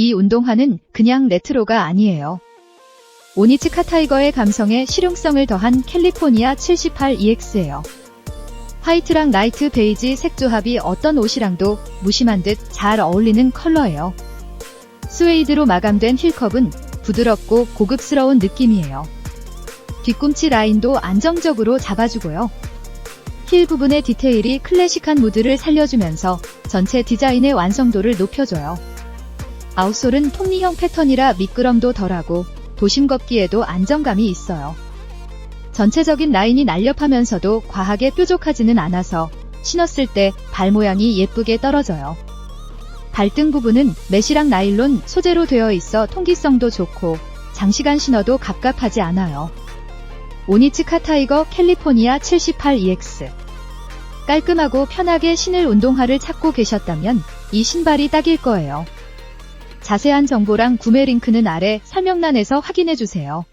이 운동화는 그냥 레트로가 아니에요. 오니츠카 타이거의 감성에 실용성을 더한 캘리포니아 78EX예요. 화이트랑 라이트 베이지 색 조합이 어떤 옷이랑도 무심한 듯 잘 어울리는 컬러예요. 스웨이드로 마감된 힐컵은 부드럽고 고급스러운 느낌이에요. 뒤꿈치 라인도 안정적으로 잡아주고요. 힐 부분의 디테일이 클래식한 무드를 살려주면서 전체 디자인의 완성도를 높여줘요. 아웃솔은 톱니형 패턴이라 미끄럼도 덜하고 도심 걷기에도 안정감이 있어요. 전체적인 라인이 날렵하면서도 과하게 뾰족하지는 않아서 신었을 때 발 모양이 예쁘게 떨어져요. 발등 부분은 메시랑 나일론 소재로 되어 있어 통기성도 좋고 장시간 신어도 갑갑하지 않아요. 오니츠 카 타이거 캘리포니아 78EX 깔끔하고 편하게 신을 운동화를 찾고 계셨다면 이 신발이 딱일 거예요. 자세한 정보랑 구매 링크는 아래 설명란에서 확인해주세요.